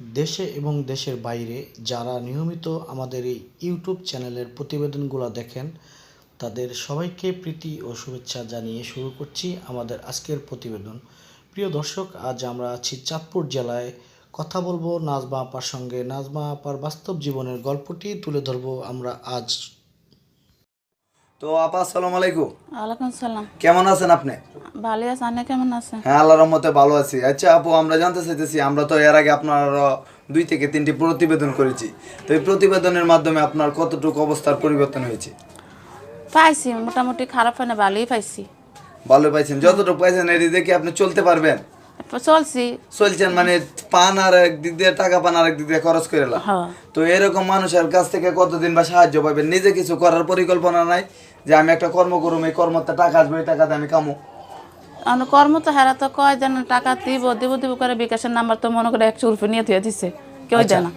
দেশে এবং দেশের বাইরে যারা নিয়মিত আমাদের এই ইউটিউব চ্যানেলের প্রতিবেদনগুলো দেখেন, তাদের সবাইকে প্রীতি ও শুভেচ্ছা জানিয়ে শুরু করছি আমাদের আজকের প্রতিবেদন। প্রিয় দর্শক, আজ আমরা আছি চাঁদপুর জেলায়। কথা বলব নাজমা আপার সঙ্গে। নাজমা আপার বাস্তব জীবনের গল্পটি তুলে ধরবো আমরা আজ তো আপা আসসালামু আলাইকুম। ওয়ালাইকুম সালাম কেমন আছেন আপনি? ভালো আছে আপনি কেমন আছেন? হ্যাঁ আল্লাহর রহমতে ভালো আছি। আচ্ছা আপু আমরা জানতে চাইতেছি আমরা তো এর আগে আপনার দুই থেকে তিনটি প্রতিবেদন করেছি। তো এই প্রতিবেদনের মাধ্যমে আপনার কতটুকু অবস্থার পরিবর্তন হয়েছে? পাইছি মোটামুটি খারাপ হয় না ভালোই পাইছি। ভালো পাইছেন। যতটুকু পাইছেন এটি দেখে আপনি চলতে পারবেন। চলছি। চলছেন মানে পান আর এক দিক দিয়ে টাকা পান আর এক দিক দিয়ে খরচ করে। হ্যাঁ। তো এরকম মানুষের কাছ থেকে কতদিন বা সাহায্য পাবেন? নিজে কিছু করার পরিকল্পনা নাই যে আমি একটা কর্ম করুম এই কর্মতে টাকা আসবে এই টাকাতে আমি কামু। আর কর্ম তো হেরা তো কয় যেন টাকা দিব দিব দিব করে বিকাশের নাম্বার তো মনে করে একশো রুপি নিয়ে ধুয়ে দিছে। কেউ আচ্ছা। দেয় না।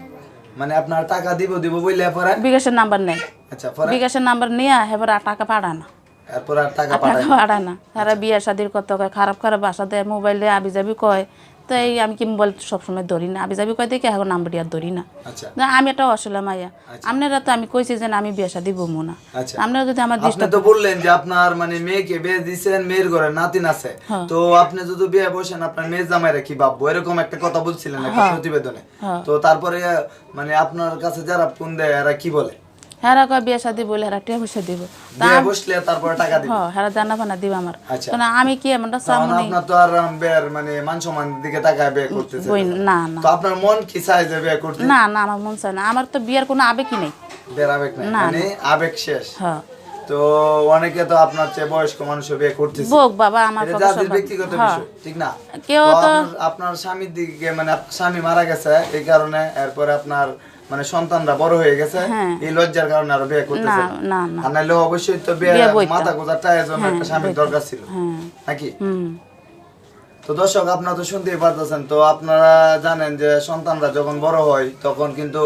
মানে আপনার টাকা দিব দিব বললে পরে? বিকাশের নাম্বার নেই। আচ্ছা পরে? বিকাশের নাম্বার নিয়ে এবার আর টাকা পাঠায় না। এরপর আর টাকা আর পাঠায় না। তারা বিয়ে শাদির কত কয় খারাপ খারাপ বাসা দেয় মোবাইলে আবি যাবি কয়। তো এই আমি কি মোবাইল সবসময় ধরি না। আবি যাবি কয় দেখি এখন নাম্বারটি আর ধরি না। আচ্ছা। আমি একটা অসলা মাইয়া। আপনারা তো আমি কইছি যে আমি বিয়ে শাদি বমু না। আচ্ছা। আপনারা যদি আমার আপনি তো বললেন যে আপনার মানে মেয়েকে বিয়ে দিছেন মেয়ের ঘরে নাতিন আছে। হ্যাঁ। তো আপনি যদি বিয়ে বসেন আপনার মেয়ে জামাইরা কি ভাববো। এরকম একটা কথা বলছিলেন একটা প্রতিবেদনে। হ্যাঁ। তো তারপরে মানে আপনার কাছে যারা ফোন দেয় এরা কি বলে? হেরা কয় বিয়ে শাদি বলে হেরা টিয়া পয়সা দিব। বিয়ে বসলে তারপরে টাকা দিবে। হ হেরা দানা ফানা দিব আমার। আচ্ছা। কারণ আমি কি এমনটা সামনে আপনার তো আর মানে মান সম্মান দিকে তাকায় বিয়ে না। না তো আপনার মন কি চায় যে বিয়ে করতে? না না আমার মন চায় না। আমার তো বিয়ের কোনো আবেগই নেই। বিয়ের আবেগ নাই। মানে আবেগ শেষ। হ্যাঁ। তো অনেকে তো আপনার চেয়ে বয়স্ক মানুষও বিয়ে করতেছে। বোক বাবা আমার কথা যাদের ব্যক্তিগত হ্যাঁ। বিষয় ঠিক না? কেউ তো আপনার স্বামীর দিকে মানে স্বামী মারা গেছে এই কারণে এরপরে আপনার মানে সন্তানরা বড় হয়ে গেছে হ্যাঁ। এই লজ্জার কারণে আরও বিয়ে করতেছে। না না না। আর নাহলে অবশ্যই তো বিয়ে মাথা গোজার টায়ের জন্য একটা স্বামীর দরকার ছিল। হ্যাঁ। নাকি? তো দর্শক আপনারা তো শুনতেই পারতেছেন তো আপনারা জানেন যে সন্তানরা যখন বড় হয় তখন কিন্তু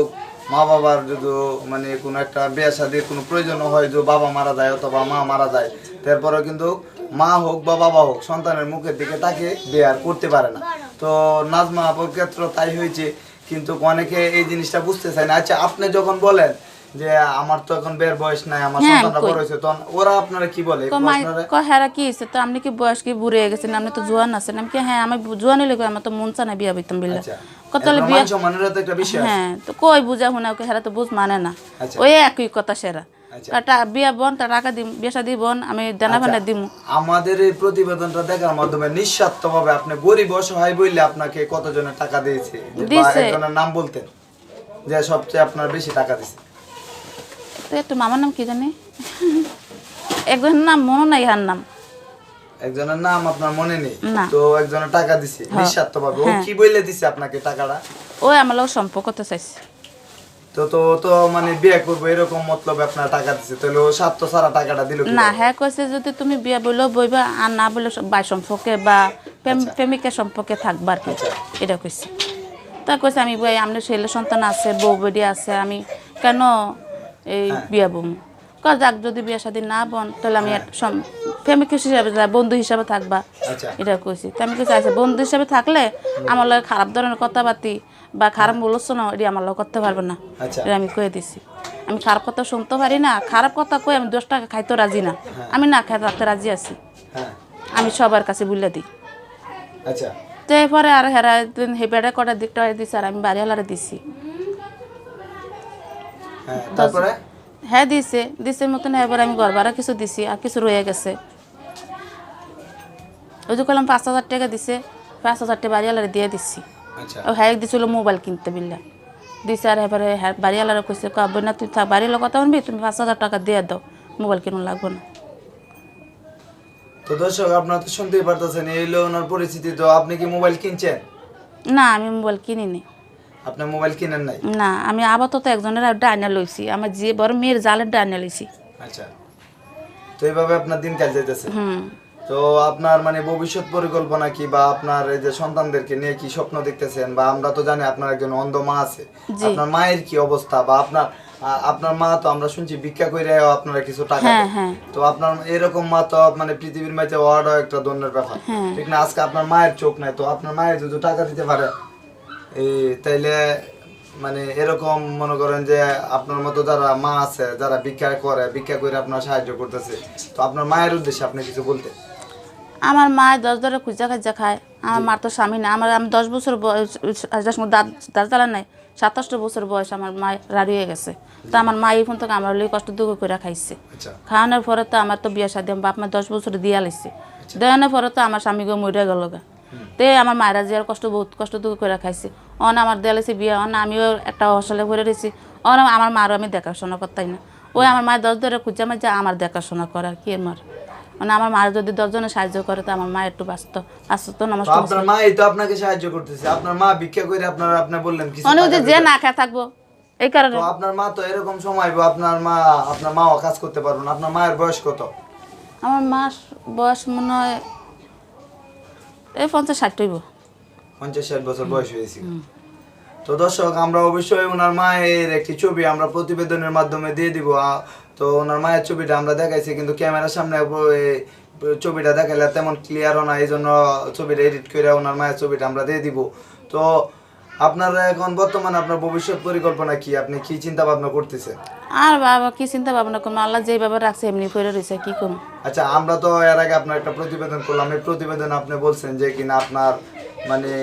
মা বাবার যদি মানে কোনো একটা বিয়ে শাদির কোনো প্রয়োজন হয় যে বাবা মারা যায় অথবা মা মারা যায় তারপরে কিন্তু মা হোক বা বাবা হোক সন্তানের মুখের দিকে তাকে বিয়ে আর করতে পারে না। তো নাজমা আপুর ক্ষেত্রে তাই হয়েছে কিন্তু অনেকে এই জিনিসটা বুঝতে চায় না। আচ্ছা আপনি যখন বলেন যে আমার তো এখন বের বয়স নাই আমার হ্যাঁ, সন্তানরা বড় হয়েছে তখন ওরা আপনারা কি বলে? হেরা কি হয়েছে? তো আপনি কি বয়স কি বুড়ে গেছেন? আপনি তো জোয়ান আছেন। আমি কি হ্যাঁ আমি জোয়ান হইলে আমার তো মন চায় না বিয়া বইতাম বিল্লা কতলে কত বিয়া মান তো একটা বিষয় হ্যাঁ তো কই বুঝা হুনা ওকে হেরা তো বুঝ মানে না। আচ্ছা। ওই একই কথা সেরা। আচ্ছা। বিয়া বন টাকা দিম বিয়া শাদি বন আমি দানা ফানা দিম। আমাদের এই প্রতিবেদনটা দেখার মাধ্যমে নিঃস্বার্থভাবে আপনি গরিব অসহায় বললে আপনাকে কতজনের টাকা দিয়েছে? একজনের নাম বলতেন যে সবচেয়ে আপনার বেশি টাকা দিছে তো মামার নাম কি জানি? একজনের নাম মনে নাই নাম। একজনের নাম আপনার মনে নেই তো একজনের টাকা দিছে নিঃস্বার্থভাবে। ও হ্যাঁ। কি বললে দিছে আপনাকে টাকাটা? ওই আমার সম্পর্ক তো চাইছে। তো তো তো মানে বিয়ে করব এরকম মতলবে আপনার টাকা দিছে তাহলে ও স্বার্থ সারা টাকাটা দিল না হ্যাঁ কইছে যদি তুমি বিয়া বইলেও বইবা আর না বলে বাই সম্পর্কে বা প্রেম- প্রেমিকের সম্পর্কে থাকবা আর কি এটা কইছে। তা কইছে আমি বই ছেলে সন্তান আছে বউ বেডি আছে আমি কেন এই বিয়া বম? যাক যদি বিয়া শাদী না বন তাহলে আমি প্রেমিক হিসাবে যা বন্ধু হিসাবে থাকবা। আচ্ছা। এটা কইছি। তো আমি কইছি আচ্ছা বন্ধু হিসাবে থাকলে আমার লগে খারাপ ধরনের কথাবার্তি বা খারাপ আলোচনা এটি আমার লগে করতে পারবে না। আচ্ছা। এটা আমি কয়ে দিছি। আমি খারাপ কথা শুনতে পারি না খারাপ কথা কই আমি দশ টাকা খাইতে রাজি না। আমি না খাই রাখতে রাজি আছি। হ্যাঁ। আমি সবার কাছে বুঝলে দিই। আচ্ছা। তো এরপরে আর হেরা হেবেড়ে কটা দিকটা দিছি আর আমি বাড়িওয়ালারে দিছি। হ্যাঁ হ্যাঁ দিছে। দিছে মতন এবার আমি ঘর কিছু দিছি আর কিছু রয়ে গেছে। ওই যে করলাম পাঁচ হাজার টাকা দিছে পাঁচ হাজার টাকা বাড়িওয়ালারে দিয়ে দিছি আচ্ছা। ও হ্যাঁ দিছিল মোবাইল কিনতে বিল্লা। দিছে আর এবারে হ্যাঁ বাড়িওয়ালারা কইছে কব না তুই থাক বাড়ির লোক কথা শুনবি তুমি পাঁচ হাজার টাকা দিয়ে দাও মোবাইল কিনুন লাগবে না? তো দর্শক আপনারা তো শুনতেই পারতেছেন এই হলো ওনার পরিস্থিতি। তো আপনি কি মোবাইল কিনছেন? না আমি মোবাইল কিনিনি। আপনি মোবাইল কিনেন নাই? না আমি আপাতত একজনের ডাইনে লইছি। আমার যে বড় মেয়ের জালের ডাইনে লইছি। আচ্ছা। তো এইভাবে আপনার দিনকাল যেতেছে হুম। তো আপনার মানে ভবিষ্যৎ পরিকল্পনা কি বা আপনার এই যে সন্তানদেরকে নিয়ে কি স্বপ্ন দেখতেছেন? বা আমরা তো জানি আপনার একজন অন্ধ মা আছে। আপনার মায়ের কি অবস্থা? বা আপনার আপনার মা তো আমরা শুনছি ভিক্ষা করে আপনারা কিছু টাকা হ্যাঁ। হ্যাঁ। তো আপনার এরকম মা তো মানে পৃথিবীর মাঝে ওয়ার্ডও একটা ধন্যের ব্যাপার। হ্যাঁ। ঠিক না? আজকে আপনার মায়ের চোখ নাই তো আপনার মায়ের যদি টাকা দিতে পারে এই তাইলে মানে এরকম মনে করেন যে আপনার মতো যারা মা আছে যারা ভিক্ষা করে ভিক্ষা করে আপনার সাহায্য করতেছে তো আপনার মায়ের উদ্দেশ্যে আপনি কিছু বলতে আমার মা দশ ধরে খুঁজা খাজা খায়। আমার মার তো স্বামী না। আমার আমি দশ বছর বয়স দাঁত দাঁত নাই। সাতাশটা বছর বয়স আমার মা রাড়ি হয়ে গেছে। তো আমার মা এই ফোন থেকে আমার লই কষ্ট দুঃখ করে খাইছে। আচ্ছা। খাওয়ানোর পরে তো আমার তো বিয়া আমার বাপ মা দশ বছর দিয়া লাইছে। দেওয়ানোর পরে তো আমার স্বামী গো মরে গেল গা। তে আমার মায়েরা আর কষ্ট বহুত কষ্ট দুঃখ করে খাইছে। অন আমার দেয়া লাইছে বিয়া অন আমিও একটা হসলে করে রয়েছি অন আমার মারও আমি দেখাশোনা করতাই না। ওই আমার মায়ের দশ ধরে খুঁজা মাঝে আমার দেখাশোনা করে কি আমার মানে আমার মার যদি দশজনে সাহায্য করে তো আমার মা একটু বাঁচত বাঁচত তো নমস্কার আপনার মা এই তো আপনাকে সাহায্য করতেছে। আপনার মা ভিক্ষা করে আপনার আপনি বললেন কিছু অনেক টাকা যে না খেয়ে থাকব এই কারণে। তো আপনার মা তো এরকম সময় আপনার মা আপনার মাও কাজ করতে পারবে না। আপনার মায়ের বয়স কত? আমার মা বয়স মনে হয় এই পঞ্চাশ ষাট হইব। পঞ্চাশ ষাট বছর বয়স হয়েছে। তো দর্শক আমরা অবশ্যই ওনার মায়ের একটি ছবি আমরা প্রতিবেদনের মাধ্যমে দিয়ে দিব। তো ওনার মায়ের ছবিটা আমরা দেখাইছি কিন্তু ক্যামেরার সামনে ছবিটা দেখাইলে তেমন ক্লিয়ারও না এই জন্য ছবিটা এডিট করে ওনার মায়ের ছবিটা আমরা দিয়ে দিব। তো আপনার এখন বর্তমানে আপনার ভবিষ্যৎ পরিকল্পনা কি? আপনি কি চিন্তা ভাবনা করতেছেন? আর বাবা কি চিন্তা ভাবনা করব? আল্লাহ যেভাবে রাখছে এমনি ফিরে রয়েছে কি করব? আচ্ছা আমরা তো এর আগে আপনার একটা প্রতিবেদন করলাম। এই প্রতিবেদন আপনি বলছেন যে কিনা আপনার মানে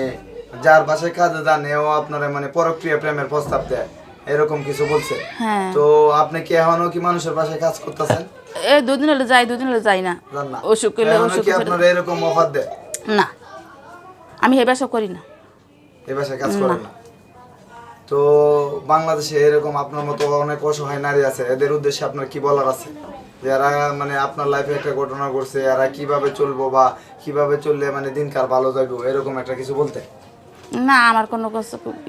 যার বাসায় কাজে যান এও আপনার মানে পরক্রিয়া প্রেমের প্রস্তাব দেয়। এরকম কিছু বলছে। হ্যাঁ। তো আপনি কি এখনও কি মানুষের বাসায় কাজ করতেছেন? এই দুদিন হলে যাই দুদিন হলে যাই না। জান না। অসুখ হলে এখনও অসুখ কি হলে- আপনার এরকম অফার দেয় না। আমি এই বাসা করি না। এই বাসায় কাজ করেন না। তো বাংলাদেশে এরকম আপনার মতো অনেক অসহায় নারী আছে। এদের উদ্দেশ্যে আপনার কি বলার আছে? যারা মানে আপনার লাইফে একটা ঘটনা ঘটছে এরা কীভাবে চলবো বা কীভাবে চললে মানে দিনকাল ভালো যাবে এরকম একটা কিছু বলতে? না আমার কোনো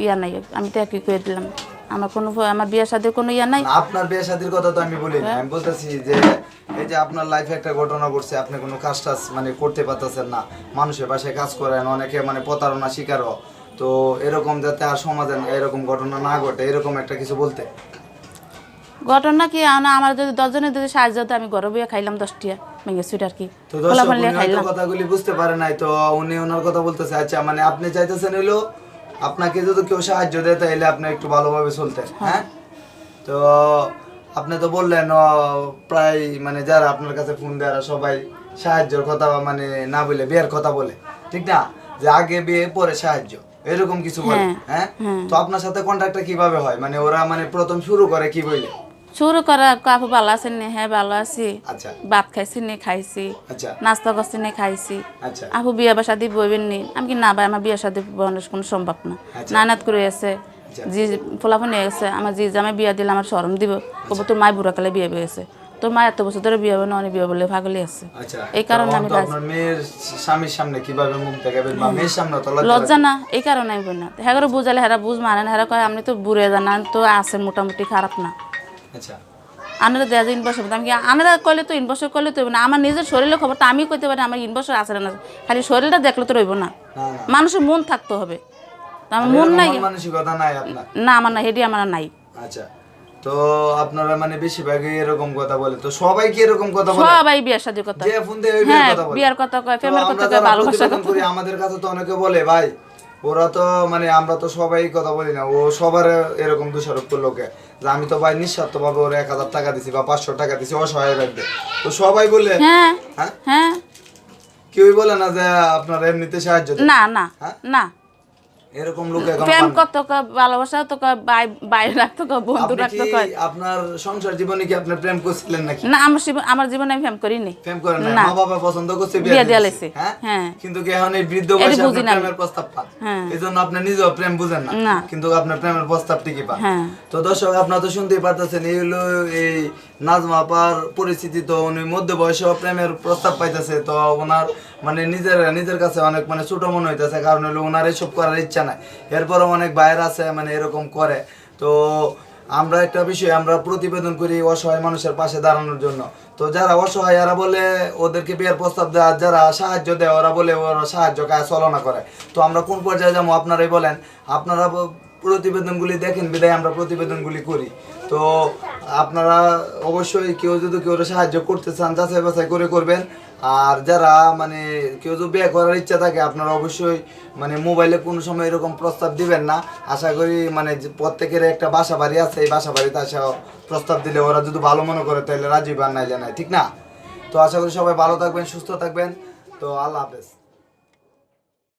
ইয়া নাই আমি তো একই করে দিলাম। আমার কোনো আমার বিয়ে সাথে কোনো ইয়া নাই। আপনার বিয়ে শাদির কথা তো আমি বলি আমি বলতেছি যে এই যে আপনার লাইফে একটা ঘটনা ঘটছে আপনি কোনো কাজ টাজ মানে করতে পারতেছেন না। মানুষের পাশে কাজ করেন অনেকে মানে প্রতারণা শিকারও। তো এরকম যাতে আর সমাজে এরকম ঘটনা না ঘটে এরকম একটা কিছু বলতে? ঘটনা কি আমার যদি দশজনের যদি সাহায্য হতো আমি ঘরে বইয়ে খাইলাম দশটিয়া। ভেঙে সুইটার কি। তো দর্শক উনি হয়তো কথাগুলি বুঝতে পারে নাই তো উনি ওনার কথা বলতেছে আচ্ছা মানে আপনি চাইতেছেন হইল আপনাকে যদি কেউ সাহায্য দেয় তাহলে আপনি একটু ভালোভাবে চলতেন হ্যাঁ। তো আপনি তো বললেন প্রায় মানে যারা আপনার কাছে ফোন দেয় সবাই সাহায্যের কথা মানে না বলে বিয়ের কথা বলে ঠিক না? যে আগে বিয়ে পরে সাহায্য এরকম কিছু বলে হ্যাঁ, হ্যাঁ? হ্যাঁ। তো আপনার সাথে কন্ট্যাক্টটা কীভাবে হয়? মানে ওরা মানে প্রথম শুরু করে কি বলে শুরু করা কাপু ভালো আছে নে হ্যাঁ ভালো আছি। আচ্ছা। ভাত খাইছি নে খাইছি। আচ্ছা। নাস্তা করছি নে খাইছি। আচ্ছা। আপু বিয়ে বা শাদি বইবেন নি। আমি কি না ভাই আমার বিয়ে শাদি বনের কোনো সম্ভব না। আচ্ছা। নানাত করে আছে। জি ফলাফল নিয়ে গেছে। আমার জি জামাই বিয়া দিলে আমার শরম দিব। কব তোর মায় বুড়া কালে বিয়ে হয়েছে তোর মা এত বছর ধরে বিয়ে হবে না অনেক বিয়ে বলে ভাগলে আছে। আচ্ছা। এই কারণে আমি মেয়ের স্বামীর সামনে কীভাবে মুখ দেখাবেন বা মেয়ের সামনে তো লজ্জা না এই কারণে আমি বলি না। হ্যাঁ করে বুঝালে হেরা বুঝ মানে না। হেরা কয় আপনি তো বুড়ে জানান তো আছে মোটামুটি খারাপ না। আচ্ছা। আনারা দেয়া যে ইনবসর আমি কি আনারা করলে তো ইনবসর করলে তো না। আমার নিজের শরীরের খবরটা আমি কইতে পারি আমার ইনবসর আছে না খালি শরীরটা দেখলে তো রইব না। মানুষের মন থাকতে হবে। তো আমার মন নাই। মানসিকতা নাই আপনার। না আমার না হেডি আমার নাই। আচ্ছা। তো আপনারা মানে বেশিরভাগই এরকম কথা বলে। তো সবাই কি এরকম কথা বলে? সবাই বিয়ের সাথে কথা। যে ফোন দিয়ে বিয়ের হ্যাঁ কথা বলে। বিয়ার কথা কয় তো প্রেমের কথা কয় ভালোবাসার কথা। করি, আমাদের কাছে তো অনেকে বলে ভাই ওরা তো মানে আমরা তো সবাই কথা বলি না ও সবার এরকম দোষারোপ করল কে যে আমি তো ভাই নিঃস্বার্থ ভাবে ওরা এক হাজার টাকা দিছি বা পাঁচশো টাকা দিছি অসহায় রাখবে তো সবাই বলে হ্যাঁ হ্যাঁ? হ্যাঁ। কেউই বলে না যে আপনার এমনিতে সাহায্য না না হ্যাঁ? না। এরকম লোক এখন প্রেম কত ভালোবাসা তো বাই- রাখতো বন্ধু রাখতো কয় আপনার সংসার জীবনে কি আপনি প্রেম করছিলেন নাকি না আমার আমার জীবনে আমি প্রেম করিনি প্রেম করেন না। মা বাবা পছন্দ করছে বিয়ে দিয়া লাইছে। হ্যাঁ হ্যাঁ। কিন্তু কি এখন এই বৃদ্ধ বয়সে আপনি প্রেমের প্রস্তাব পান হ্যাঁ। এই জন্য আপনি নিজেও প্রেম বুঝেন না না। কিন্তু আপনার প্রেমের প্রস্তাব ঠিকই পান হ্যাঁ। তো দর্শক আপনারা তো শুনতেই পারতেছেন এই হলো এই নাজমা আপার পরিস্থিতি তো উনি মধ্য বয়সেও প্রেমের প্রস্তাব পাইতেছে, তো ওনার মানে নিজের নিজের কাছে অনেক মানে ছোটো মনে হইতেছে, কারণ হলো ওনার এসব করার ইচ্ছা নাই। এরপরও অনেক বাইরে আছে মানে এরকম করে। তো আমরা একটা বিষয় আমরা প্রতিবেদন করি অসহায় মানুষের পাশে দাঁড়ানোর জন্য। তো যারা অসহায়, এরা বলে ওদেরকে বিয়ের প্রস্তাব দেওয়া, যারা সাহায্য দেয়, ওরা বলে ওরা সাহায্য কাজ চলনা করে। তো আমরা কোন পর্যায়ে যাব, আপনারাই বলেন। আপনারা প্রতিবেদনগুলি দেখেন, বিদায় আমরা প্রতিবেদনগুলি করি। তো আপনারা অবশ্যই কেউ যদি কেউ সাহায্য করতে চান, যাচাই বাছাই করে করবেন। আর যারা মানে কেউ যদি বিয়ে করার ইচ্ছা থাকে, আপনারা অবশ্যই মানে মোবাইলে কোনো সময় এরকম প্রস্তাব দিবেন না। আশা করি মানে প্রত্যেকের একটা বাসা বাড়ি আছে, এই বাসা বাড়িতে আসা প্রস্তাব দিলে ওরা যদি ভালো মনে করে তাহলে রাজি বা নাইলে নাই, ঠিক না? তো আশা করি সবাই ভালো থাকবেন, সুস্থ থাকবেন। তো আল্লাহ হাফেজ।